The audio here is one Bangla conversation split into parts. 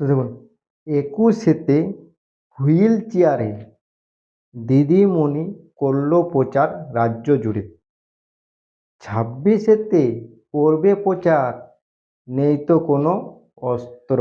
তো দেখুন, একুশেতে হুইল চেয়ারে দিদিমণি করল প্রচার রাজ্য জুড়ে। ছাব্বিশেতে করবে প্রচার, নেই তো কোনো অস্ত্র।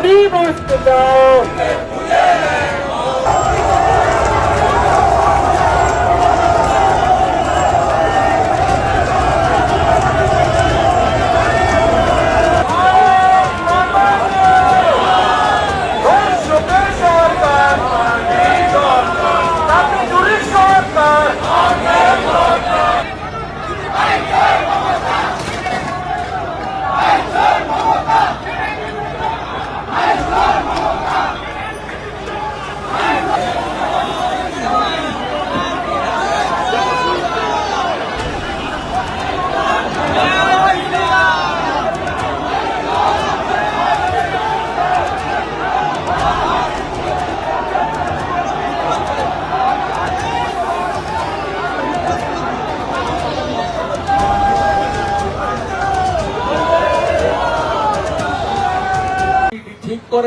Abrimos o hospital.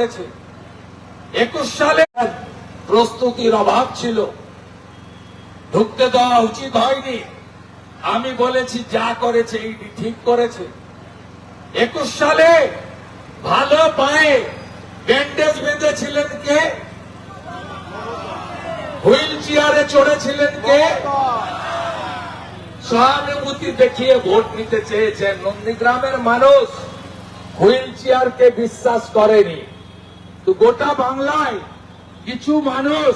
করেছে। একুশ সালে প্রস্তুতির অভাব ছিল। ঢুকতে দেওয়া উচিত হয়নি। আমি বলেছি, যা করেছে এইটি ঠিক করেছে। একুশ সালে ভালো পায়ে ব্যান্ডেজ বেঁধেছিলেন কে? হুইল চেয়ারে চড়েছিলেন কে? সহানুভূতি দেখিয়ে ভোট নিতে চেয়েছেন নন্দীগ্রামের মানুষ। হুইল চেয়ারকে বিশ্বাস করেনি। তো গোটা বাংলায় কিছু মানুষ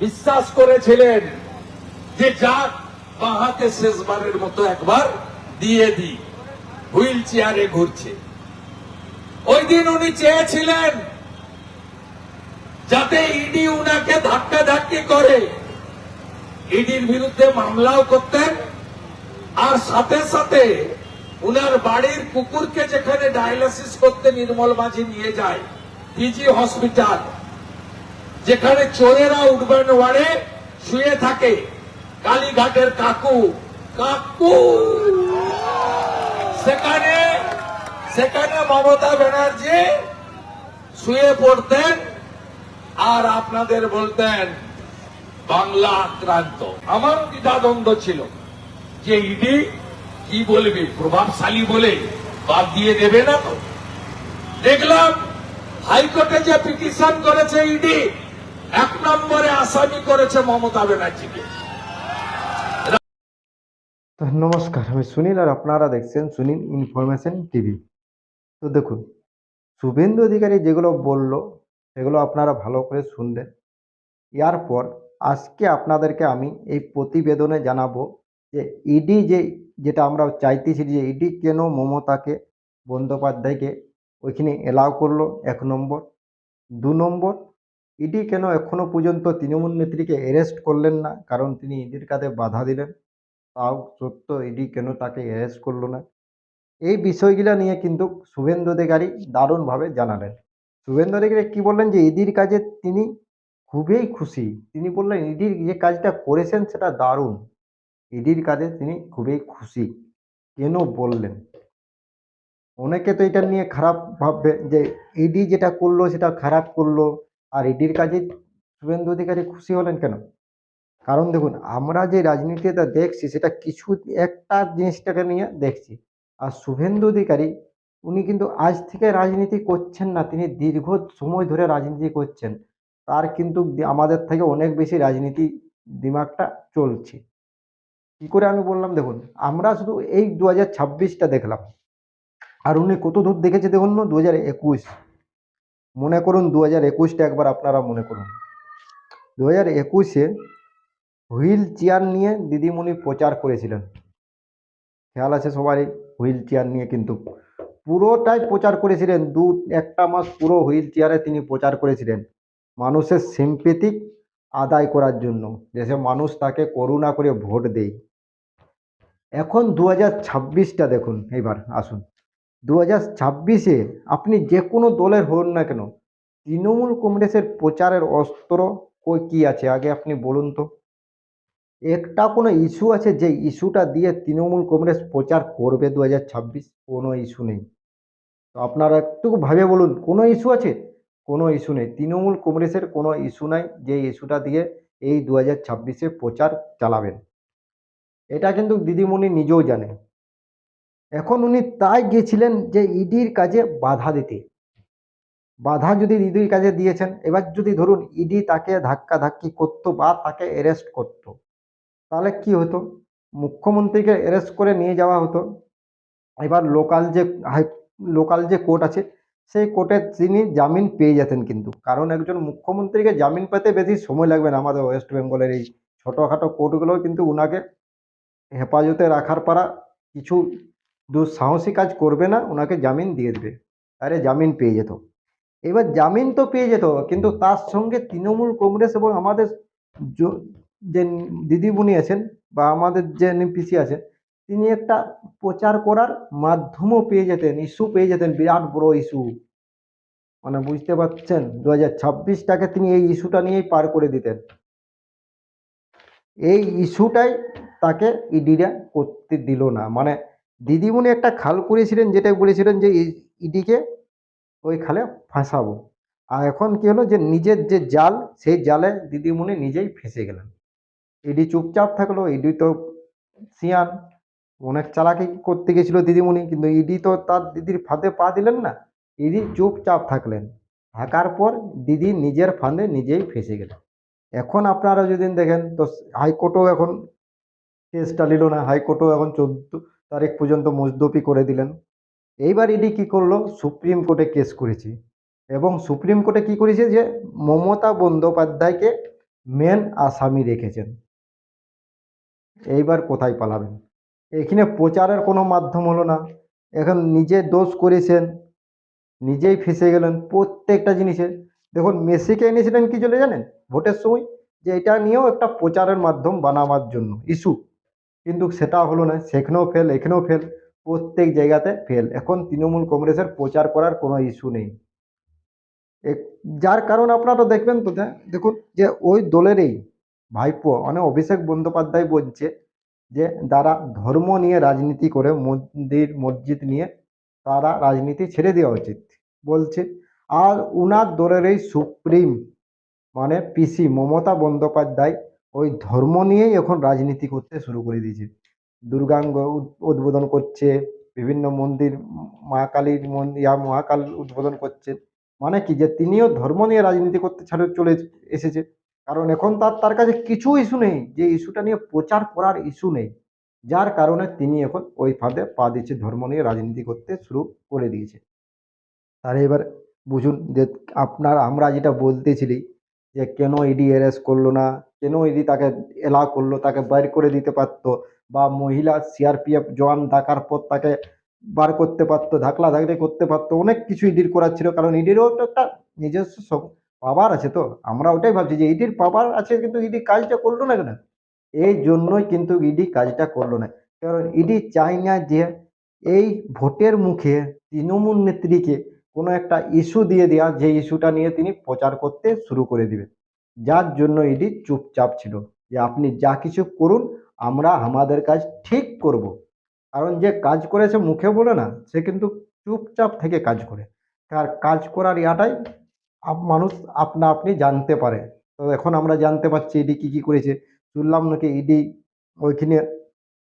বিশ্বাস করেছিলেন যে যাক বাহাতে শেষবারের মতো একবার দিয়ে দি হুইল চেয়ারে ঘুরছে। ওই দিন উনি চেয়েছিলেন যাতে ইডি উনাকে ধাক্কা ধাক্কি করে। ইডির বিরুদ্ধে মামলাও করতেন। আর সাথে সাথে উনার বাড়ির কুকুরকে যেখানে ডায়ালিসিস করতে নির্মল মাঝি নিয়ে যায় পিজি হসপিটাল, যেখানে চোরেরা উঠবেন ওয়ার্ডে শুয়ে থাকে। কালীঘাটের কাকু কাকু! সেখানে সেখানে মমতা ব্যানার্জি শুয়ে পড়তেন আর আপনাদের বলতেন, বাংলা আক্রান্ত। আমারও দ্বিধাদ্বন্দ্ব ছিল যে ইডি কি বলবে? প্রভাবশালী বলে বাদ দিয়ে দেবে না তো। দেখলাম হাইকোর্টে যে পিটিশন করেছে ইডি, এক নম্বরে আসামি করেছে মমতা ব্যানার্জিকে। নমস্কার, আমি সুনীল আর আপনারা দেখছেন সুনীল ইনফরমেশন টিভি। তো দেখুন, শুভেন্দু অধিকারী যেগুলো বলল, সেগুলো আপনারা ভালো করে শুনলেন। এরপর আজকে আপনাদেরকে আমি এই প্রতিবেদনে জানাব যে ইডি যে, যেটা আমরা চাইতেছি যে ইডি কেন মমতাকে বন্দ্যোপাধ্যায়কে ওইখানে এলাও করল এক নম্বর। দু নম্বর ইডি কেন এখনও পর্যন্ত তৃণমূল নেত্রীকে অ্যারেস্ট করলেন না? কারণ তিনি ইডির কাজে বাধা দিলেন। তাও সত্য ইডি কেন তাকে অ্যারেস্ট করল না? এই বিষয়গুলো নিয়ে কিন্তু শুভেন্দু অধিকারী দারুণভাবে জানালেন। শুভেন্দু অধিকারী কী বললেন যে ইডির কাজে তিনি খুবই খুশি। তিনি বললেন ইডির যে কাজটা করেছেন সেটা দারুণ। ইডির কাজে তিনি খুবই খুশি। কেন বললেন? অনেকে তো এটা নিয়ে খারাপ ভাববে যে ইডি যেটা করল সেটা খারাপ করল। আর ইডির কাজে শুভেন্দু অধিকারী খুশি হলেন কেন? কারণ দেখুন, আমরা যে রাজনীতিটা দেখছি সেটা কিছু একটা জিনিসটাকে নিয়ে দেখছি। আর শুভেন্দু অধিকারী, উনি কিন্তু আজ থেকে রাজনীতি করছেন না, তিনি দীর্ঘ সময় ধরে রাজনীতি করছেন। তার কিন্তু আমাদের থেকে অনেক বেশি রাজনীতি দিমাগটা চলছে। কি করে আমি বললাম, দেখুন, আমরা শুধু এই দু হাজার দেখলাম। আর উনি কত দূর দেখেছে দেখুন দু হাজার একুশ। মনে করুন দু হাজার একুশটা একবার আপনারা মনে করুন। দু হাজার একুশে হুইল চেয়ার নিয়ে দিদিমণি প্রচার করেছিলেন। খেয়াল আছে সবারই? হুইল চেয়ার নিয়ে কিন্তু। পুরোটাই প্রচার করেছিলেন। দু, একটা মাস পুরো হুইল চেয়ারে তিনি প্রচার করেছিলেন। মানুষের সিম্পেথিক আদায় করার জন্য। দেশে মানুষ তাকে করুণা করে ভোট দেয়। এখন দু হাজার দেখুন এবার আসুন। দু হাজার ছাব্বিশে আপনি যে কোনো দলের হন না কেন, তৃণমূল কংগ্রেসের প্রচারের অস্ত্র কই কী আছে? আগে আপনি বলুন তো। একটা কোনো ইস্যু আছে যে ইস্যুটা দিয়ে তৃণমূল কংগ্রেস প্রচার করবে দু হাজার ছাব্বিশ? কোনো ইস্যু নেই। তো আপনারা একটু ভাবে বলুন, কোনো ইস্যু আছে? কোনো ইস্যু নেই। তৃণমূল কংগ্রেসের কোনো ইস্যু নাই যে ইস্যুটা দিয়ে এই দু হাজার ছাব্বিশে প্রচার চালাবেন। এটা কিন্তু দিদিমণি নিজেও জানে। এখন উনি তাই গিয়েছিলেন যে ইডির কাজে বাধা দিতে। বাধা যদি ইডির কাজে দিয়েছেন, এবার যদি ধরুন ইডি তাকে ধাক্কা ধাক্কি করতো বা তাকে অ্যারেস্ট করতো, তাহলে কি হতো? মুখ্যমন্ত্রীকে অ্যারেস্ট করে নিয়ে যাওয়া হতো। এবার লোকাল যে হাই লোকাল যে কোর্ট আছে, সেই কোর্টে তিনি জামিন পেয়ে যেতেন কিন্তু। কারণ একজন মুখ্যমন্ত্রীকে জামিন পেতে বেশি সময় লাগবে না আমাদের ওয়েস্ট বেঙ্গলের এই ছোটোখাটো কোর্টগুলো কিন্তু উনাকে হেফাজতে রাখার পারা কিছু দুঃসাহসী কাজ করবে না, ওনাকে জামিন দিয়ে দেবে। আরে জামিন পেয়ে যেত। এবার জামিন তো পেয়ে যেত, কিন্তু তার সঙ্গে তৃণমূল কংগ্রেস এবং আমাদের যে দিদিমণি আছেন বা আমাদের যে এনপিসি আছেন, তিনি একটা প্রচার করার মাধ্যমও পেয়ে যেতেন ইস্যু পেয়ে যেতেন, বিরাট বড় ইস্যু মানে বুঝতে পারছেন? দু হাজার ছাব্বিশটাকে তিনি এই ইস্যুটা নিয়েই পার করে দিতেন। এই ইস্যুটাই তাকে ইডিরা করতে দিল না। মানে দিদিমণি একটা খাল করেছিলেন, যেটা বলেছিলেন যে ইডিকে ওই খালে ফাঁসাবো। আর এখন কি হলো যে নিজের যে জাল, সেই জালে দিদিমণি নিজেই ফেঁসে গেলেন। ইডি চুপচাপ থাকল, ইডি তো সিয়ান অনেক চালাকি করতে গেছিল দিদিমণি, কিন্তু ইডি তো তার দিদির ফাঁদে পা দিলেন না, ইডি চুপচাপ থাকলেন। থাকার পর দিদি নিজের ফাঁদে নিজেই ফেঁসে গেলেন। এখন আপনারা যদি দেখেন, তো হাইকোর্টও এখন কেসটা নিল না, হাইকোর্টও এখন চোদ্দ তারিখ পর্যন্ত মুজদপি করে দিলেন। এইবার ইডি কি করল? সুপ্রিম কোর্টে কেস করেছি এবং সুপ্রিম কোর্টে কি করেছে যে মমতা বন্দ্যোপাধ্যায়কে মেন আসামি রেখেছেন। এইবার কোথায় পালাবেন? এখানে প্রচারের কোনো মাধ্যম হলো না। এখন নিজে দোষ করেছেন, নিজেই ফেসে গেলেন প্রত্যেকটা জিনিসে। দেখুন, মেসিকে এনেছিলেন কি চলে জানেন? ভোটের সময় যে এটা নিয়েও একটা প্রচারের মাধ্যম বানাবার জন্য, ইস্যু। কিন্তু সেটা হলো না, সেখানেও ফেল এখানেও ফেল প্রত্যেক জায়গাতে ফেল এখন তৃণমূল কংগ্রেসের প্রচার করার কোনো ইস্যু নেই। যার কারণ আপনারা দেখবেন তো দেখুন যে ওই দলেরই ভাইপো মানে অভিষেক বন্দ্যোপাধ্যায় বলছে যে, যারা ধর্ম নিয়ে রাজনীতি করে, মন্দির, মসজিদ নিয়ে, তারা রাজনীতি ছেড়ে দেওয়া উচিত। বলছে, আর উনার দলের এই সুপ্রিম মানে পিসি মমতা বন্দ্যোপাধ্যায় ওই ধর্ম নিয়েই এখন রাজনীতি করতে শুরু করে দিয়েছে। দুর্গাঙ্গ উদ্বোধন করছে, বিভিন্ন মন্দির, মা কালীর মন্দির ইয়া মহাকাল উদ্বোধন করছে। মানে কি যে তিনিও ধর্ম নিয়ে রাজনীতি করতে ছাড়ে, চলে এসেছে। কারণ এখন তার তার কাছে কিছু ইস্যু নেই, যে ইস্যুটা নিয়ে প্রচার করার ইস্যু নেই। যার কারণে তিনি এখন ওই ফাঁদে পা দিচ্ছে ধর্ম নিয়ে রাজনীতি করতে শুরু করে দিয়েছে। তাহলে এবার বুঝুন যে আপনার, আমরা যেটা বলতেছিলি যে কেন ইডি অ্যারেস্ট করল না কেন ইডি তাকে এলা করল, তাকে বাইর করে দিতে পারতো বা মহিলা সিআরপিএফ জওয়ান ডাকার পর তাকে বার করতে পারতো ধাকলা ধাকলি করতে পারতো, অনেক কিছু ইডির করার ছিল। কারণ ইডিরও তো একটা নিজস্ব সব পাওয়ার আছে তো। আমরা ওটাই ভাবছি যে ইডির পাওয়ার আছে কিন্তু ইডি কাজটা করল না কেন? এই জন্যই কিন্তু ইডি কাজটা করল না। কারণ ইডি চাই না যে এই ভোটের মুখে তৃণমূল নেত্রীকে কোনো একটা ইস্যু দিয়ে দেওয়া যে ইস্যুটা নিয়ে তিনি প্রচার করতে শুরু করে দিবেন যার জন্য ইডি চুপচাপ ছিল যে আপনি যা কিছু করুন, আমরা আমাদের কাজ ঠিক করব। কারণ যে কাজ করেছে মুখে বলে না, সে কিন্তু চুপচাপ থেকে কাজ করে। তার কাজ করার ইয়াটাই মানুষ আপনা আপনি জানতে পারে। তো এখন আমরা জানতে পারছি ইডি কী কী করেছে। শুনলাম নাকি ইডি ওইখানে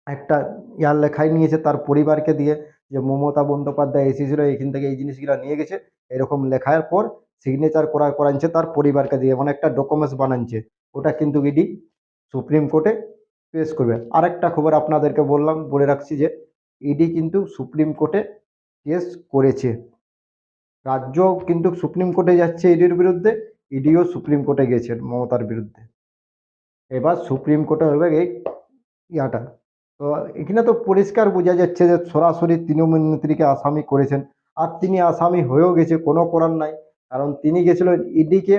একটা ইয়ার লেখাই নিয়েছে তার পরিবারকে দিয়ে যে মমতা বন্দ্যোপাধ্যায় এসেছিল, এখান থেকে এই জিনিসগুলো নিয়ে গেছে, এরকম লেখার পর সিগনেচার করা করাচ্ছে তার পরিবারকে দিয়ে মানে একটা ডকুমেন্টস বানাচ্ছে ওটা কিন্তু ইডি সুপ্রিম কোর্টে পেশ করবে। আরেকটা খবর আপনাদেরকে বললাম, বলে রাখছি যে ইডি কিন্তু সুপ্রিম কোর্টে কেস করেছে। রাজ্য কিন্তু সুপ্রিম কোর্টে যাচ্ছে ইডির বিরুদ্ধে ইডিও সুপ্রিম কোর্টে গেছেন মমতার বিরুদ্ধে। এবার সুপ্রিম কোর্টে হবে এই ইয়াটা। তো এখানে তো পরিষ্কার বোঝা যাচ্ছে যে সরাসরি তৃণমূল নেত্রীকে আসামি করেছেন। আর তিনি আসামি হয়েও গেছে, কোনো করার নাই। কারণ তিনি গেছিলেন ইডিকে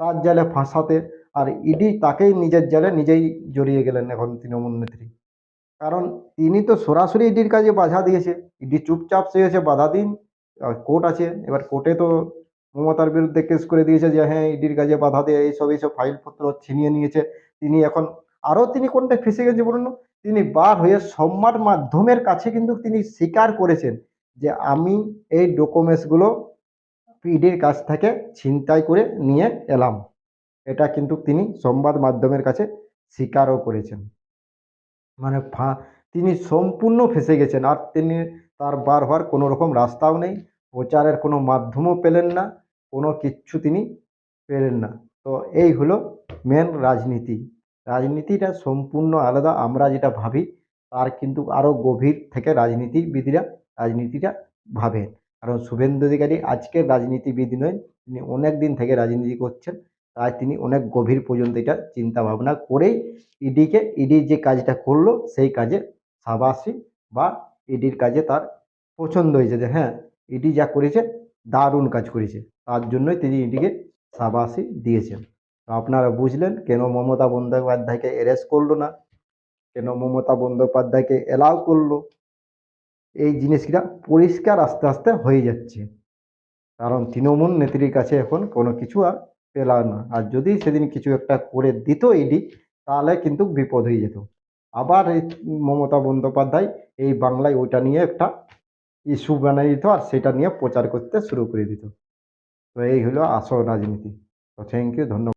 তার জালে ফাঁসাতে আর ইডি তাকেই নিজের জালে নিজেই জড়িয়ে গেলেন এখন তৃণমূল নেত্রী। কারণ তিনি তো সরাসরি ইডির কাজে বাধা দিয়েছে। ইডি চুপচাপ চেয়েছে, বাধা দিন। কোর্ট আছে, এবার কোর্টে তো মমতার বিরুদ্ধে কেস করে দিয়েছে যে হ্যাঁ ইডির কাজে বাধা দিয়ে এইসব এইসব ফাইলপত্র ছিনিয়ে নিয়েছে। তিনি এখন, আরও তিনি কোনটা ফেসে গেছে বলুন তিনি বার হয়ে সংবাদ মাধ্যমের কাছে কিন্তু তিনি স্বীকার করেছেন যে, আমি এই ডকুমেন্টসগুলো ইডির কাছ থেকে ছিনতাই করে নিয়ে এলাম। এটা কিন্তু তিনি সংবাদ মাধ্যমের কাছে স্বীকারও করেছেন। মানে ফা, তিনি সম্পূর্ণ ফেসে গেছেন আর তিনি তার বার হওয়ার কোনো রকম রাস্তাও নেই, প্রচারের কোনো মাধ্যমও পেলেন না, কোনো কিচ্ছু তিনি পেলেন না। তো এই হলো মেন রাজনীতি। রাজনীতিটা সম্পূর্ণ আলাদা, আমরা যেটা ভাবি তার কিন্তু আরও গভীর থেকে রাজনীতিবিদরা, রাজনীতিটা ভাবেন। কারণ শুভেন্দু অধিকারী আজকের রাজনীতিবিদ নয়, তিনি অনেক দিন থেকে রাজনীতি করছেন, তাই তিনি অনেক গভীর পর্যন্ত এটা চিন্তা ভাবনা করেই ইডিকে, ইডি যে কাজটা করল সেই কাজে সাবাসী বা ইডির কাজে তার পছন্দ হয়েছে যে হ্যাঁ ইডি যা করেছে দারুণ কাজ করেছে, তার জন্যই তিনি ইডিকে সাবাসী দিয়েছেন। তো আপনারা বুঝলেন কেন মমতা বন্দ্যোপাধ্যায়কে অ্যারেস্ট করল না, কেন মমতা বন্দ্যোপাধ্যায়কে এলাও করল এই জিনিসটা পরিষ্কার আস্তে আস্তে হয়ে যাচ্ছে। কারণ তৃণমূল নেত্রীর কাছে এখন কোনো কিছু আর পেলাম না। আর যদি সেদিন কিছু একটা করে দিত ইডি তাহলে কিন্তু বিপদ হয়ে যেত। আবার এই মমতা বন্দ্যোপাধ্যায় এই বাংলায় ওইটা নিয়ে একটা ইস্যু বানিয়ে দিত আর সেটা নিয়ে প্রচার করতে শুরু করে দিত। তো এই হলো আসল রাজনীতি। তো থ্যাংক ইউ ধন্যবাদ।